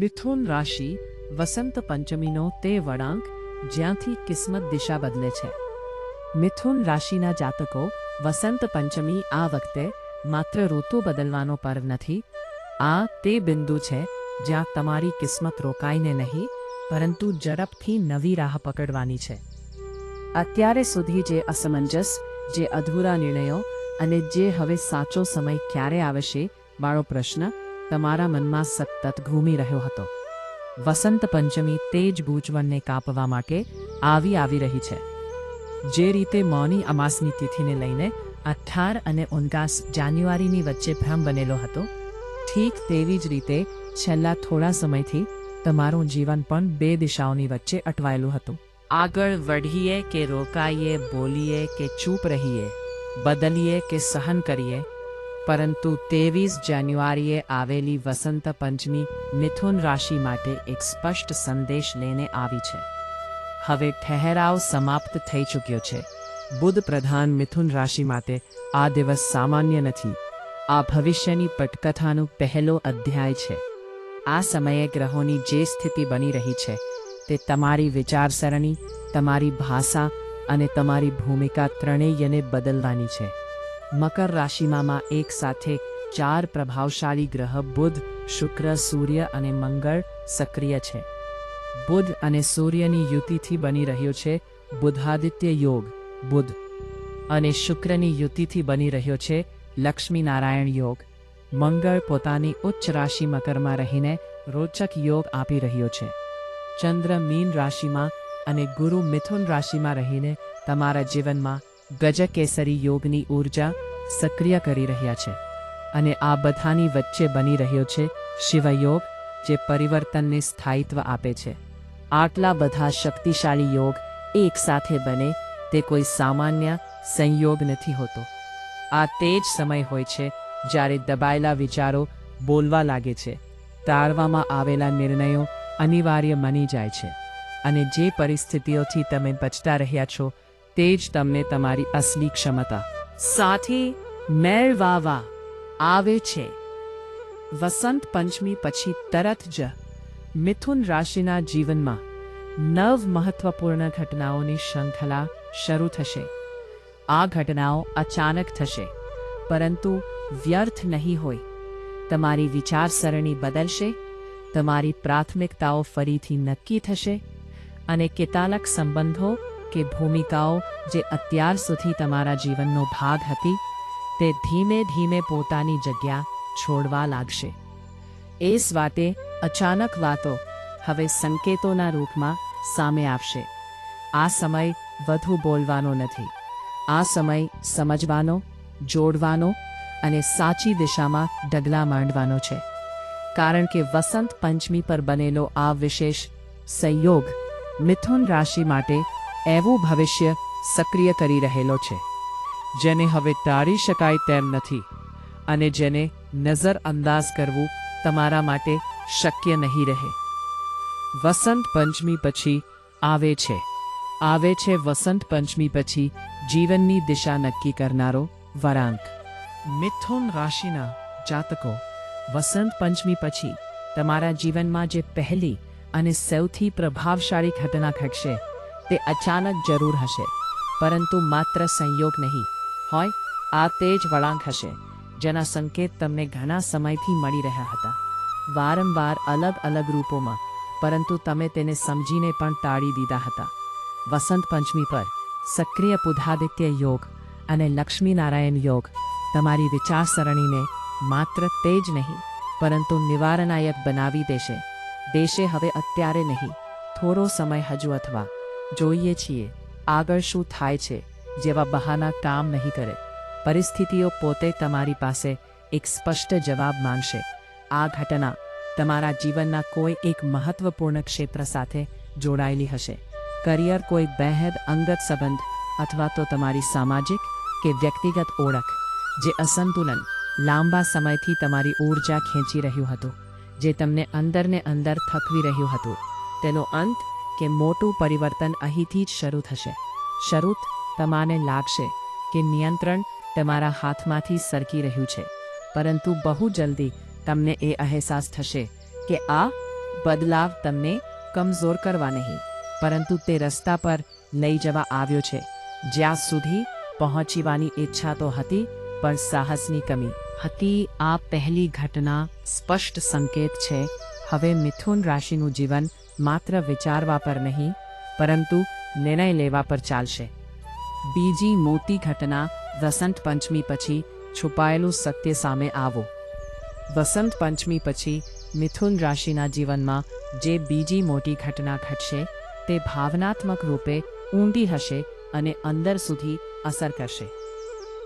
મિથુન રાશિ વસંત પંચમીનો તે વળાંક જ્યાંથી કિસ્મત દિશા બદલે છે. મિથુન રાશિના જાતકો વસંત પંચમી આ વખતે માત્ર ઋતુ બદલવાનો પર્વ નથી. આ તે બિંદુ છે જ્યાં તમારી કિસ્મત રોકાઈને નહીં, પરંતુ ઝડપથી નવી રાહ પકડવાની છે. અત્યારે સુધી જે અસમંજસ, જે અધૂરા નિર્ણયો અને જે હવે સાચો સમય ક્યારે આવશે, વાળો પ્રશ્ન તમારા મનમાં સતત ઘૂમી રહ્યો હતો. વસંત પંચમી તેજ ગૂંચવણને કાપવા માટે આવી આવી રહી છે. જે રીતે મૌની અમાસની તિથિને લઈને અઠાર અને ઓનગાસ જાન્યુઆરીની વચ્ચે ભ્રમ બનેલો હતો, ઠીક તેવી જ રીતે છેલ્લા થોડા સમયથી તમારું જીવન પણ બે દિશાઓની વચ્ચે અટવાયેલું હતું. આગળ વઢીએ કે રોકાઈએ, બોલીએ કે ચૂપ રહીએ, બદલીએ કે સહન કરીએ પરંતુ ત્રેવીસ જાન્યુઆરીએ આવેલી વસંત પંચમી મિથુન રાશિ માટે એક સ્પષ્ટ સંદેશ લઈને આવી છે. હવે ઠહેરાવ સમાપ્ત થઈ ચૂક્યો છે. બુધ પ્રધાન મિથુન રાશિ માટે આ દિવસ સામાન્ય નથી. આ ભવિષ્યની પટકથાનું પહેલો અધ્યાય છે. આ સમયે ગ્રહોની જે સ્થિતિ બની રહી છે, તે તમારી વિચારસરણી, તમારી ભાષા અને તમારી ભૂમિકા ત્રણેયને બદલવાની છે. મકર રાશિમાં એક સાથે ચાર પ્રભાવશાળી ગ્રહ બુધ, શુક્ર, સૂર્ય અને મંગળ સક્રિય છે. બુધ અને સૂર્યની યુતિથી બની રહ્યો છે બુધાદિત્ય યોગ, બુધ. અને શુક્રની યુતિથી બની રહ્યો છે લક્ષ્મીનારાયણ યોગ. મંગળ પોતાની ઉચ્ચ રાશિ મકરમાં રહીને રોચક યોગ આપી રહ્યો છે. ચંદ્ર મીન રાશિમાં અને ગુરુ મિથુન રાશિમાં રહીને તમારા જીવનમાં ગજકેસરી યોગની ઊર્જા સક્રિય કરી રહ્યા છે અને આ બધાની વચ્ચે બની રહ્યો છે શિવયોગ, જે પરિવર્તનને સ્થાયિત્વ આપે છે. આટલા બધા શક્તિશાળી યોગ એક સાથે બને તે કોઈ સામાન્ય સંયોગ નથી હોતો. આ તે જ સમય હોય છે જ્યારે દબાયેલા વિચારો બોલવા લાગે છે, તારવામાં આવેલા નિર્ણયો અનિવાર્ય બની જાય છે અને જે પરિસ્થિતિઓથી તમે બચતા રહ્યા છો તે જ તમને તમારી અસલી ક્ષમતા સાથે મેળવાવા આવે છે વસંત પંચમી પછી તરત જ મિથુન રાશિના જીવનમાં નવ મહત્વપૂર્ણ ઘટનાઓની શૃંખલા શરૂ થશે આ ઘટનાઓ અચાનક થશે પરંતુ વ્યર્થ નહીં હોય તમારી વિચારસરણી બદલશે તમારી પ્રાથમિકતાઓ ફરીથી નક્કી થશે અને કેટલાક સંબંધો કે ભૂમિકાઓ જે અત્યાર સુધી તમારા જીવનનો ભાગ હતી, તે ધીમે ધીમે પોતાની જગ્યા છોડવા લાગશે. એ સ્વાતે અચાનક વાતો હવે સંકેતોના રૂપમાં સામે આવશે. આ સમય વધુ બોલવાનો નથી. આ સમય સમજવાનો, જોડવાનો અને સાચી દિશામાં ડગલા માંડવાનો છે. કારણ કે વસંત પંચમી પર બનેલો આ વિશેષ સંયોગ મિથુન રાશિ માટે એવું ભવિષ્ય સક્રિય કરી રહેલો છે, જેને હવે ટાળી શકાય તેમ નથી અને જેને નજરઅંદાજ કરવું તમારા માટે શક્ય નહીં રહે. વસંત પંચમી પછી આવે છે. આવે છે વસંત પંચમી પછી જીવનની દિશા નક્કી કરનારો વરાંક. મિથુન રાશિના જાતકો, વસંત પંચમી પછી તમારા જીવનમાં જે પહેલી અને સૌથી પ્રભાવશાળી ઘટના ઘટશે તે અચાનક જરૂર હશે. પરંતુ માત્ર સંયોગ નહીં. હોય, આ તે જ વળાંક હશે, જેના સંકેત તમને ઘણા સમયથી મળી રહ્યા હતા. વારંવાર અલગ અલગ રૂપોમાં, પરંતુ તમે તેને સમજીને પણ ટાળી દીધા હતા. વસંત પંચમી પર, સક્રિય બુધાદિત્ય યોગ અને લક્ષ્મીનારાયણ યોગ તમારી વિચારસરણીને માત્ર તે જ નહીં, પરંતુ નિવારણાયક બનાવી દેશે. દેશે હવે અત્યારે નહીં, થોડો સમય હજુ અથવા. જોઈએ છીએ, આગળ શું થાય છે, જેવા બહાના કામ નહીં કરે. પરિસ્થિતિઓ પોતે તમારી પાસે એક સ્પષ્ટ જવાબ માંગશે. આ ઘટના તમારા જીવનના કોઈ એક મહત્વપૂર્ણ ક્ષેત્ર સાથે જોડાયેલી હશે. કરિયર કોઈ બેહદ અંગત સંબંધ અથવા તો તમારી સામાજિક કે વ્યક્તિગત ઓળખ, જે અસંતુલન લાંબા સમયથી તમારી ઊર્જા ખેંચી રહ્યું હતું, જે તમને અંદરને અંદર થકવી રહ્યું હતું. તેનો અંત કે મોટું પરિવર્તન અહીંથી જ શરૂ થશે. શરૂ તમાને લાગશે કે નિયંત્રણ તમારા હાથમાંથી સરકી રહ્યું છે. પરંતુ બહુ જલ્દી તમને એ અહેસાસ થશે કે આ બદલાવ તમને કમજોર કરવા નહીં. પરંતુ તે રસ્તા પર લઈ જવા આવ્યો છે. જ્યાં સુધી પહોંચીવાની ઈચ્છા તો હતી, પણ સાહસની કમી. હતી આ પહેલી ઘટના સ્પષ્ટ સંકેત છે. હવે મિથુન રાશિનું જીવન માત્ર વિચારવા પર નહીં, પરંતુ નિર્ણય લેવા પર ચાલશે. બીજી મોટી ઘટના વસંત પંચમી પછી છુપાયેલું સત્ય સામે આવો. વસંત પંચમી પછી મિથુન રાશિના જીવનમાં જે બીજી મોટી ઘટના ઘટશે, તે ભાવનાત્મક રૂપે ઊંડી હશે અને અંદર સુધી અસર કરશે.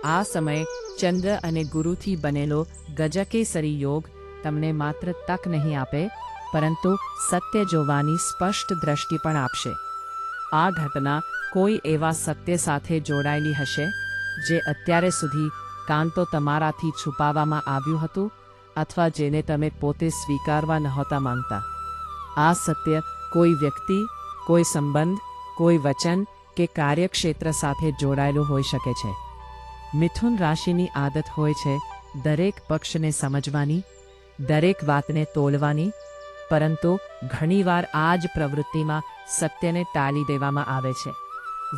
આ સમયે ચંદ્ર અને ગુરુથી બનેલો ગજકેસરી યોગ તમને માત્ર તક નહીં આપે પરંતુ સત્ય જોવાની સ્પષ્ટ દ્રષ્ટિ પણ આપશે. આ ઘટના કોઈ એવા સત્ય સાથે જોડાયેલી હશે, જે અત્યારે સુધી કાં તો તમારાથી છુપાવવામાં આવ્યું હતું, અથવા જેને તમે પોતે સ્વીકારવા નહોતા માંગતા. આ સત્ય કોઈ વ્યક્તિ, કોઈ સંબંધ, કોઈ વચન કે કાર્યક્ષેત્ર સાથે જોડાયેલું હોઈ શકે છે. મિથુન રાશિની આદત હોય છે દરેક પક્ષને સમજવાની, દરેક વાતને તોલવાની પરંતુ ઘણીવાર આ જ પ્રવૃત્તિમાં સત્યને ટાળી દેવામાં આવે છે.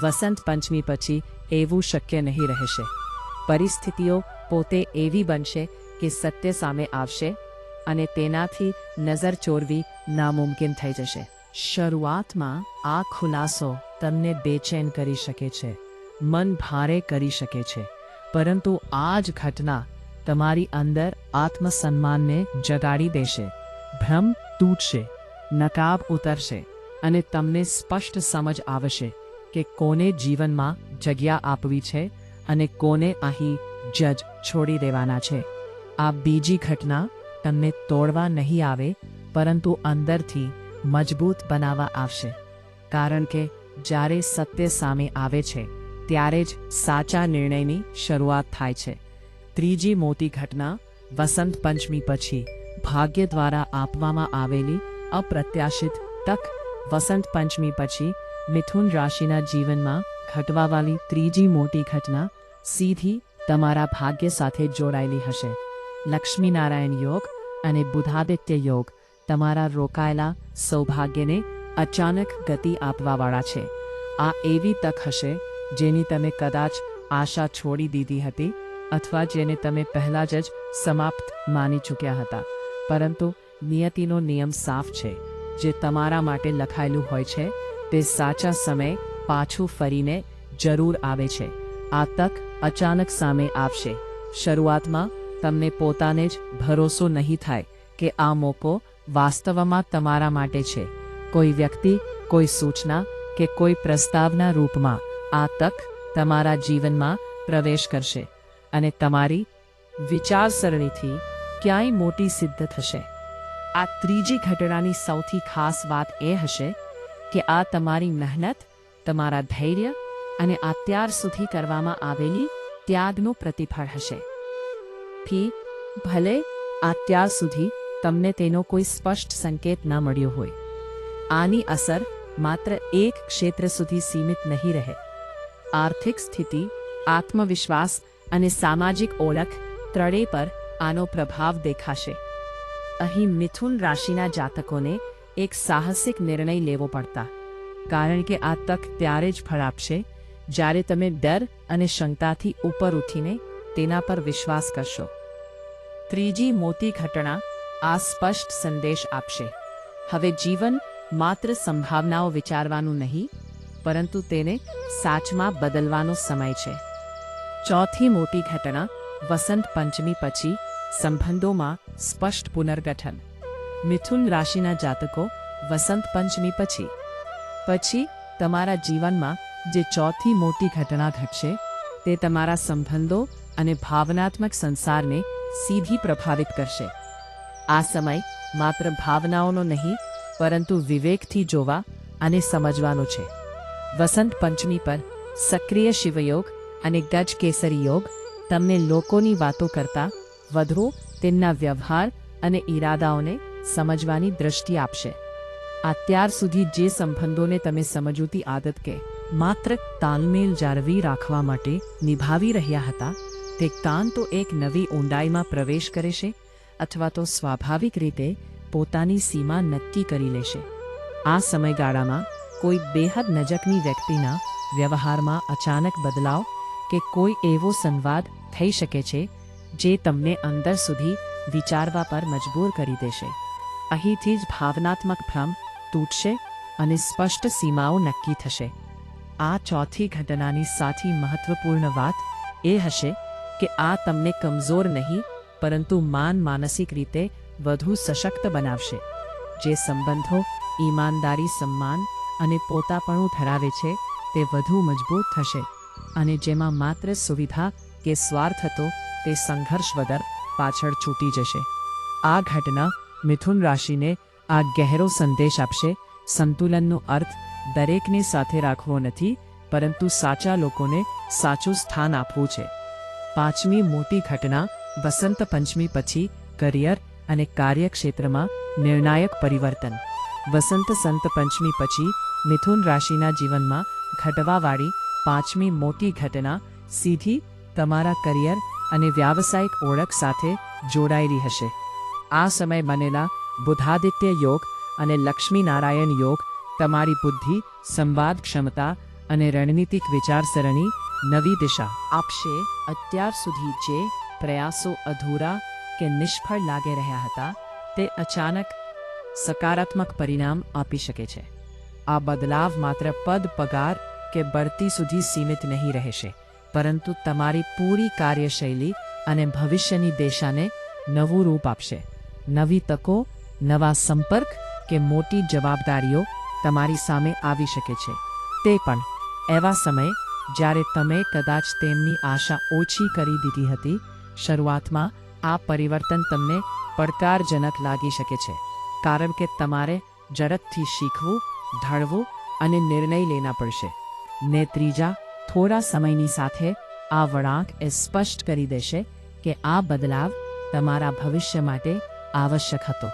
વસંત પંચમી પછી એવું શક્ય નહીં રહેશે. પરિસ્થિતિઓ પોતે એવી બનશે કે સત્ય સામે આવશે અને તેનાથી નજર ચોરવી નામુમકિન થઈ જશે. શરૂઆતમાં આ ખુલાસો તમને બેચેન કરી શકે છે. મન ભારે કરી શકે છે. પરંતુ આ જ ઘટના તમારી અંદર આત્મસન્માનને જગાડી દેશે. ભ્રમ તૂટશે, નકાબ ઉતરશે અને તમને સ્પષ્ટ સમજ આવશે કે કોને જીવનમાં જગ્યા આપવી છે અને કોને અહીં જજ છોડી દેવાના છે. આ બીજી ઘટના તમને તોડવા નહીં આવે, પરંતુ અંદરથી મજબૂત બનાવવા આવશે. કારણ કે જ્યારે સત્ય સામે આવે છે, ત્યારે જ સાચા નિર્ણયની શરૂઆત થાય છે. ત્રીજી મોટી ઘટના વસંત પંચમી પછી. ભાગ્ય દ્વારા આપવામાં આવેલી અપ્રત્યાશિત તક વસંત પંચમી પછી મિથુન રાશિના જીવનમાં ઘટવાવાળી ત્રીજી મોટી ઘટના સીધી તમારા ભાગ્ય સાથે જોડાયેલી હશે. લક્ષ્મીનારાયણ યોગ અને બુધાદિત્ય યોગ તમારા રોકાયેલા સૌભાગ્યને અચાનક ગતિ આપવાવાળા છે. આ એવી તક હશે જેની તમે કદાચ આશા છોડી દીધી હતી અથવા જેને તમે પહેલાં જ સમાપ્ત માની ચૂક્યા હતા. પરંતુ નિયતિનો નિયમ સાફ છે. જે તમારા માટે લખાયેલું હોય છે, તે સાચા સમયે પાછું ફરીને જરૂર આવે છે. આ તક અચાનક સામે આવશે. શરૂઆતમાં તમને પોતાને જ ભરોસો નહીં થાય કે આ મોકો વાસ્તવમાં તમારા માટે છે. કોઈ વ્યક્તિ, કોઈ સૂચના કે કોઈ પ્રસ્તાવના રૂપમાં આ તક તમારા જીવનમાં પ્રવેશ કરશે અને તમારી વિચારસરણીથી ક્યાંય મોટી સિદ્ધ થશે? આ ત્રીજી ઘટનાની સૌથી ખાસ વાત એ હશે કે આ તમારી મહેનત, તમારા ધૈર્ય અને અત્યાર સુધી કરવામાં આવેલી ત્યાગનું પ્રતિફળ હશે. ફી, ભલે અત્યાર સુધી તમને તેનો કોઈ સ્પષ્ટ સંકેત ન મળ્યો હોય. આની અસર માત્ર એક ક્ષેત્ર સુધી સીમિત નહીં રહે. આર્થિક સ્થિતિ, આત્મવિશ્વાસ અને સામાજિક ઓળખ ત્રણેય પર આનો પ્રભાવ દેખાશે. અહીં મિથુન રાશિના જાતકોને એક સાહસિક નિર્ણય લેવો પડતા. કારણ કે આ તક ત્યારે જ ફળ આપશે, જ્યારે તમે ડર અને શંકાથી ઉપર ઉઠીને તેના પર વિશ્વાસ કરશો. ત્રીજી મોટી ઘટના આ સ્પષ્ટ સંદેશ આપશે. હવે જીવન માત્ર સંભાવનાઓ વિચારવાનું નહીં, પરંતુ તેને સાચમાં બદલવાનો સમય છે. ચોથી મોટી ઘટના વસંત પંચમી પછી સંબંધોમાં સ્પષ્ટ પુનર્ગઠન. મિથુન રાશિના જાતકો વસંત પંચમી પછી. પછી તમારા જીવનમાં જે ચોથી મોટી ઘટના ઘટશે તે તમારા સંબંધો અને ભાવનાત્મક સંસારને સીધી પ્રભાવિત કરશે. આ સમય માત્ર ભાવનાઓનો નહીં, પરંતુ વિવેકથી જોવા અને સમજવાનો છે. વસંત પંચમી પર સક્રિય શિવયોગ અને ગજ કેસરી યોગ તમને લોકોની વાતો કરતા વધુ તેમના વ્યવહાર અને ઈરાદાઓને સમજવાની દ્રષ્ટિ આપશે. અત્યાર સુધી જે સંબંધોને તમે સમજૂતી આદત કે માત્ર તાલમેલ જાળવી રાખવા માટે નિભાવી રહ્યા હતા, તે કાન તો એક નવી ઊંડાઈમાં પ્રવેશ કરે છે અથવા તો સ્વાભાવિક રીતે પોતાની સીમા નક્કી કરી લેશે આ સમયગાળામાં કોઈ બેહદ નજકની વ્યક્તિના વ્યવહારમાં અચાનક બદલાવ કે કોઈ એવો સંવાદ થઈ શકે છે, જે તમને અંદર સુધી વિચારવા પર મજબૂર કરી દેશે. અહીંથી જ ભાવનાત્મક ભ્રમ તૂટશે અને સ્પષ્ટ સીમાઓ નક્કી થશે. આ ચોથી ઘટનાની સાથી મહત્વપૂર્ણ વાત એ હશે કે આ તમને કમજોર નહીં, પરંતુ માન માનસિક રીતે વધુ સશક્ત બનાવશે, જે સંબંધો, ઈમાનદારી, સન્માન અને પોતાપણું ધરાવે છે, તે વધુ મજબૂત થશે. અને જેમાં માત્ર સુવિધા કે સ્વાર્થ હતો તે સંઘર્ષ વગર પાછળ છૂટી જશે. આ ઘટના મિથુન રાશિને આ ગહેરો સંદેશ આપશે. સંતુલનનો અર્થ દરેકને સાથે રાખવો નથી, પરંતુ સાચા લોકોને સાચું સ્થાન આપવું છે. પાંચમી મોટી ઘટના વસંત પંચમી પછી કરિયર અને કાર્યક્ષેત્રમાં નિર્ણાયક પરિવર્તન. વસંત સંત પંચમી પછી મિથુન રાશિના જીવનમાં ઘટવાવાળી પાંચમી મોટી ઘટના સીધી તમારા કરિયર અને વ્યાવસાયિક ઓળખ સાથે જોડાયેલી હશે. આ સમય બનેલા બુધાદિત્ય યોગ અને લક્ષ્મી નારાયણ યોગ, તમારી બુદ્ધિ, સંવાદ ક્ષમતા અને રણનીતિક વિચારસરણી નવી દિશા આપશે. અત્યાર સુધી જે પ્રયાસો અધૂરા કે નિષ્ફળ લાગી રહ્યા હતા, તે અચાનક સકારાત્મક પરિણામ આપી શકે છે. આ બદલાવ માત્ર પદ, પગાર કે બઢતી સુધી સીમિત નહીં રહેશે. પરંતુ તમારી પૂરી કાર્યશૈલી અને ભવિષ્યની દિશાને નવું રૂપ આપશે. નવી તકો, નવા સંપર્ક કે મોટી જવાબદારીઓ તમારી સામે આવી શકે છે. તે પણ, એવા સમયે જ્યારે તમે કદાચ તેમની આશા ઓછી કરી દીધી હતી, શરૂઆતમાં આ પરિવર્તન તમને પડકારજનક લાગી શકે છે. કારણ કે તમારે ઝડપથી શીખવું, ઢળવું અને નિર્ણય લેના પડશે. ને ત્રીજા, થોડા સમયની સાથે, આ વળાંક એ સ્પષ્ટ કરી દેશે કે આ બદલાવ તમારા ભવિષ્ય માટે આવશ્યક હતો.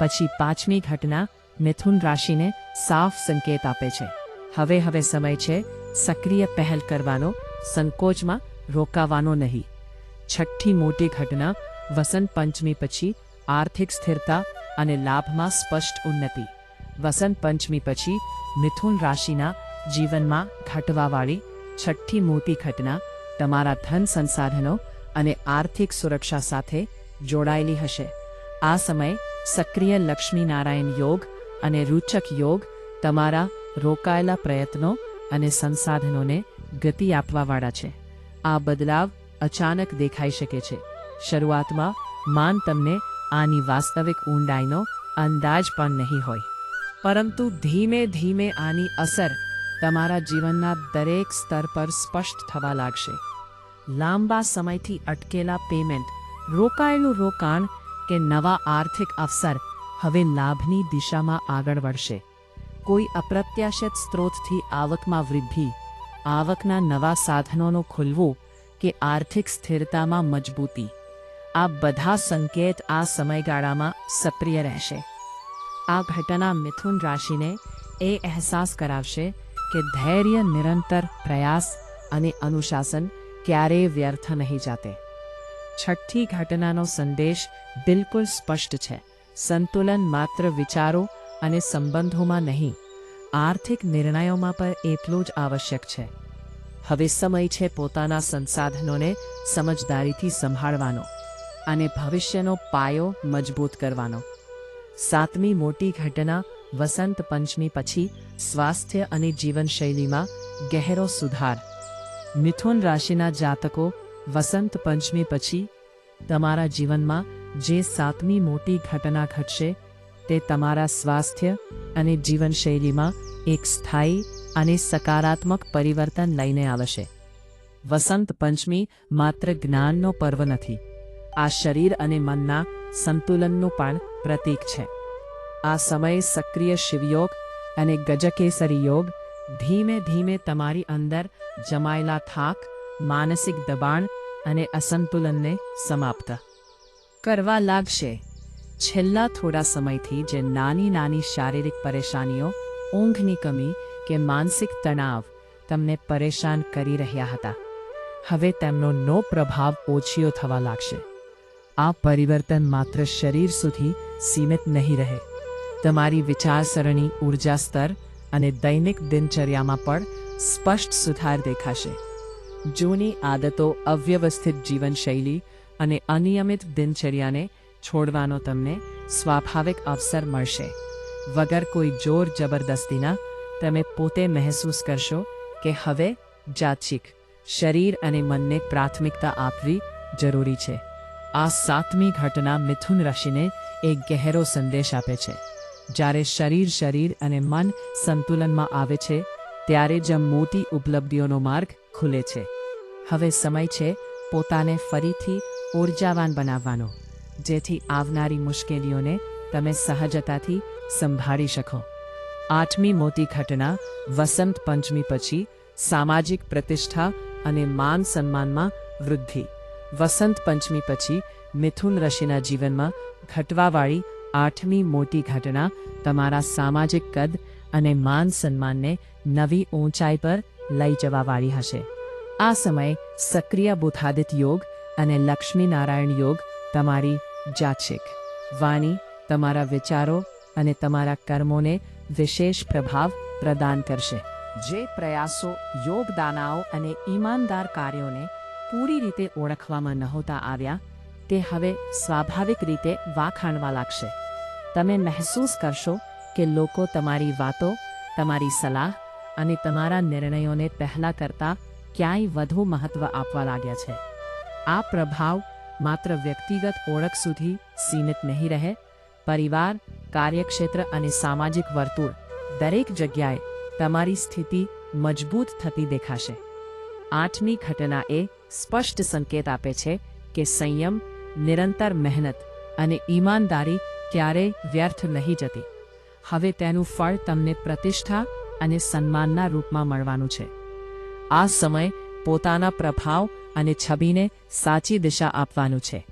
પછી પાંચમી ઘટના મિથુન રાશિને સાફ સંકેત આપે છે. હવે હવે સમય છે સક્રિય પહેલ કરવાનો, સંકોચમાં રોકાવાનો નહીં. છઠ્ઠી મોટી ઘટના વસંત પંચમી પછી આર્થિક સ્થિરતા અને લાભમાં સ્પષ્ટ ઉન્નતિ. વસંત પંચમી પછી મિથુન રાશિના જીવનમાં ઘટવાવાળી છઠ્ઠી મોટી ઘટના તમારા ધન સંસાધનો અને આર્થિક સુરક્ષા સાથે જોડાયેલી હશે. આ સમયે સક્રિય લક્ષ્મીનારાયણ યોગ અને રૂચક યોગ તમારા રોકાયેલા પ્રયત્નો અને સંસાધનોને ગતિ આપવાવાળા છે. આ બદલાવ અચાનક દેખાઈ શકે છે. શરૂઆતમાં માન તમને આની વાસ્તવિક ઊંડાઈનો અંદાજ પણ નહીં હોય. પરંતુ ધીમે ધીમે આની અસર તમારા જીવનના દરેક સ્તર પર સ્પષ્ટ થવા લાગશે. લાંબા સમયથી અટકેલા પેમેન્ટ રોકાયેલું રોકાણ કે નવા આર્થિક અવસર હવે લાભની દિશામાં આગળ વધશે. કોઈ અપ્રત્યાશિત સ્ત્રોતથી આવકમાં વૃદ્ધિ, આવકના નવા સાધનોનો ખુલવું કે આર્થિક સ્થિરતામાં મજબૂતી, આ બધા સંકેત આ સમયગાળામાં સક્રિય રહેશે. આ ઘટના મિથુન રાશિને એ અહેસાસ કરાવશે કે ધૈર્ય નિરંતર પ્રયાસ અને અનુશાસન ક્યારેય વ્યર્થ નહીં જાતે છઠ્ઠી ઘટનાનો સંદેશ બિલકુલ સ્પષ્ટ છે સંતુલન માત્ર વિચારો અને સંબંધોમાં નહીં આર્થિક નિર્ણયોમાં પણ એટલું જ આવશ્યક છે હવે સમય છે પોતાના સંસાધનોને સમજદારીથી સંભાળવાનો અને ભવિષ્યનો પાયો મજબૂત કરવાનો સાતમી મોટી ઘટના વસંત પંચમી પછી સ્વાસ્થ્ય અને જીવનશૈલીમાં ગહેરો સુધાર. મિથુન રાશિના જાતકો વસંત પંચમી પછી તમારા જીવનમાં જે સાતમી મોટી ઘટના ઘટશે તે તમારા સ્વાસ્થ્ય અને જીવનશૈલીમાં એક સ્થાયી અને સકારાત્મક પરિવર્તન લઈને આવશે. વસંત પંચમી માત્ર જ્ઞાનનો પર્વ નથી. આ શરીર અને મનના સંતુલનનું પણ પ્રતીક છે. આ સમયે સક્રિય શિવયોગ અને ગજકેસરી યોગ ધીમે ધીમે તમારી અંદર જમાયેલા થાક માનસિક દબાણ અને અસંતુલનને સમાપ્ત કરવા લાગશે છેલ્લા થોડા સમયથી જે નાની નાની શારીરિક પરેશાનીઓ ઊંઘની કમી કે માનસિક તણાવ તમને પરેશાન કરી રહ્યા હતા હવે તેમનો નો પ્રભાવ ઓછીઓ થવા લાગશે આ પરિવર્તન માત્ર શરીર સુધી સીમિત નહીં રહે તમારી વિચારસરણી, ઊર્જા સ્તર અને દૈનિક દિનચર્યામાં પણ સ્પષ્ટ સુધાર દેખાશે. જૂની આદતો, અવ્યવસ્થિત જીવનશૈલી અને અનિયમિત દિનચર્યાને છોડવાનો તમને સ્વાભાવિક અવસર મળશે. વગર કોઈ જોર જબરદસ્તીના, તમે પોતે મહેસૂસ કરશો કે હવે જાચિક શરીર અને મનને પ્રાથમિકતા આપવી જરૂરી છે. આ સાતમી ઘટના મિથુન રાશિને એક ગહેરો સંદેશ આપે છે. જ્યારે શરીર શરીર અને મન સંતુલનમાં આવે છે, ત્યારે જ મોટી ઉપલબ્ધિઓનો માર્ગ ખુલે છે. હવે સમય છે પોતાને ફરીથી ઉર્જાવાન બનાવવાનો, જેથી આવનારી મુશ્કેલીઓને તમે સહજતાથી સંભાળી શકો. આઠમી મોટી ઘટના, વસંત પંચમી પછી, સામાજિક પ્રતિષ્ઠા અને માન સન્માનમાં વૃદ્ધિ. વસંત પંચમી પછી મિથુન રાશિના જીવનમાં ઘટવાવાળી આઠમી મોટી ઘટના તમારા સામાજિક કદ અને માન સન્માનને નવી ઊંચાઈ પર લઈ જવાવાળી હશે. આ સમયે સક્રિય બુથાદિત યોગ અને લક્ષ્મી નારાયણ યોગ તમારી જાચિક વાણી, તમારા વિચારો અને તમારા કર્મોને વિશેષ પ્રભાવ પ્રદાન કરશે. જે પ્રયાસો, યોગદાનાઓ અને ઈમાનદાર કાર્યોને પૂરી રીતે ઓળખવામાં નહોતા આવ્યા તે હવે સ્વાભાવિક રીતે વાખાણવા લાગશે. તમે મહેસૂસ કરશો કે લોકો તમારી વાતો, તમારી સલાહ અને તમારા નિર્ણયોને પહેલાં કરતાં ક્યાંય વધુ મહત્વ આપવા લાગ્યા છે. આ પ્રભાવ માત્ર વ્યક્તિગત ઓળખ સુધી સીમિત નહીં રહે. પરિવાર, કાર્યક્ષેત્ર અને સામાજિક વર્તુળ દરેક જગ્યાએ તમારી સ્થિતિ મજબૂત થતી દેખાશે. આઠમી ઘટના એ સ્પષ્ટ સંકેત આપે છે કે સંયમ નિરંતર મહેનત અને ઈમાનદારી ક્યારેય વ્યર્થ નહીં જતી. હવે તેનું ફળ તમને પ્રતિષ્ઠા અને સન્માનના રૂપમાં મળવાનું છે. આ સમય પોતાના પ્રભાવ અને છબીને સાચી દિશા આપવાનું છે.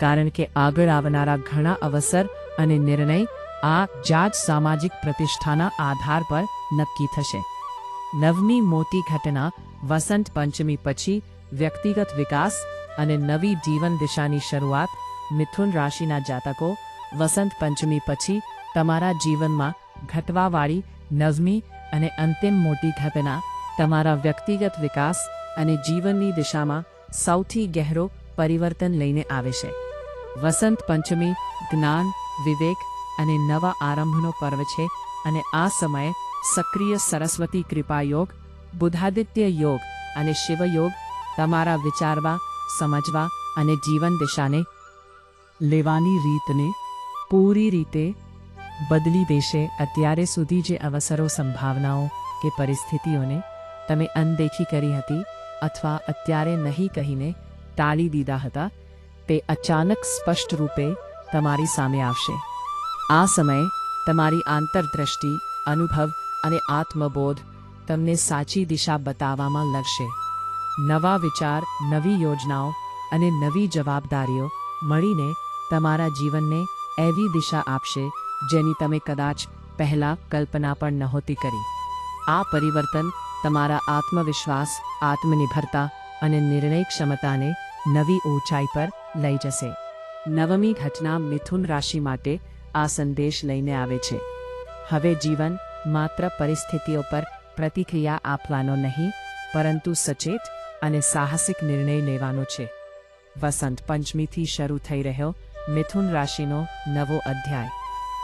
કારણ કે આગળ આવનારા ઘણા અવસર અને નિર્ણય આ જાત સામાજિક પ્રતિષ્ઠાના આધાર પર નક્કી થશે. નવમી મોટી ઘટના વસંત પંચમી પછી વ્યક્તિગત વિકાસ અને નવી જીવન દિશાની શરૂઆત મિથુન રાશિના જાતકો, વસંત પંચમી પછી તમારા જીવનમાં ઘટવાવાળી, નવમી અને અંતિમ મોટી ઘટના તમારા વ્યક્તિગત વિકાસ અને જીવનની દિશામાં સૌથી ગહેરો પરિવર્તન લઈને આવે છે. વસંત પંચમી જ્ઞાન, વિવેક અને નવા આરંભનો પર્વ છે અને આ સમયે સક્રિય સરસ્વતી કૃપા યોગ બુધાદિત્ય યોગ અને શિવયોગ તમારા વિચારવા સમજવા અને જીવન દિશાને લેવાની રીતને પૂરી રીતે બદલી દેશે અત્યારે સુધી જે અવસરો, સંભાવનાઓ કે પરિસ્થિતિઓને તમે અનદેખી કરી હતી અથવા અત્યારે નહીં કહીને ટાળી દીધા હતા, તે અચાનક સ્પષ્ટ રૂપે તમારી સામે આવશે. આ સમયે તમારી આંતરદ્રષ્ટિ, અનુભવ અને આત્મબોધ તમને સાચી દિશા બતાવવામાં લગશે નવા વિચાર, નવી યોજનાઓ અને નવી જવાબદારીઓ મળીને તમારા જીવનને એવી દિશા આપશે જેની તમે કદાચ પહેલાં કલ્પના પણ નહોતી કરી. આ પરિવર્તન તમારા આત્મવિશ્વાસ, આત્મનિર્ભરતા અને નિર્ણય ક્ષમતાને નવી ઊંચાઈ પર લઈ જશે. નવમી ઘટના મિથુન રાશિ માટે આ સંદેશ લઈને આવે છે. હવે જીવન માત્ર પરિસ્થિતિઓ પર પ્રતિક્રિયા આપવાનો નહીં, પરંતુ સચેત અને સાહસિક નિર્ણય લેવાનો છે. વસંત પંચમીથી શરૂ થઈ રહ્યો મિથુન રાશિનો નવો અધ્યાય.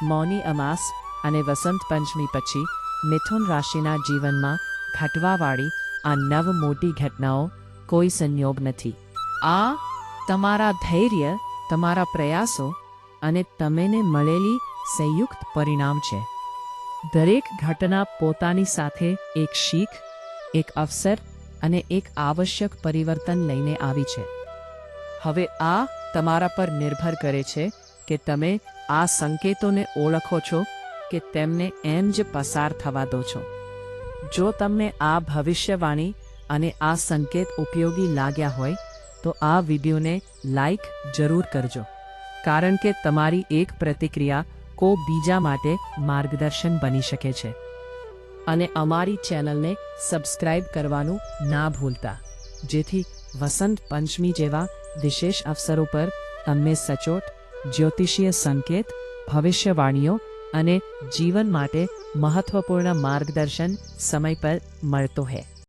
મૌની અમાસ અને વસંત પંચમી પછી મિથુન રાશિના જીવનમાં ઘટવાવાળી આ નવ મોટી ઘટનાઓ કોઈ સંયોગ નથી. આ તમારા ધૈર્ય, તમારા પ્રયાસો અને તમેને મળેલી સંયુક્ત પરિણામ છે. દરેક ઘટના પોતાની સાથે એક શીખ, એક અવસર અને એક આવશ્યક પરિવર્તન લઈને આવી છે. હવે આ તમારા પર નિર્ભર કરે છે કે તમે આ સંકેતોને ઓળખો છો કે તેમને એમ જ પસાર થવા દો છો. જો તમને આ ભવિષ્યવાણી અને આ સંકેત ઉપયોગી લાગ્યા હોય, તો આ વિડીયોને લાઈક જરૂર કરજો. કારણ કે તમારી એક પ્રતિક્રિયા કો બીજા માટે માર્ગદર્શન બની શકે છે. અને અમારી ચેનલને સબસ્ક્રાઇબ કરવાનું ના ભૂલતા. જેથી વસંત પંચમી જેવા વિશેષ અવસરો પર તમને સચોટ, જ્યોતિષીય સંકેત, ભવિષ્યવાણીઓ અને જીવન માટે મહત્વપૂર્ણ માર્ગદર્શન સમય પર મળતો है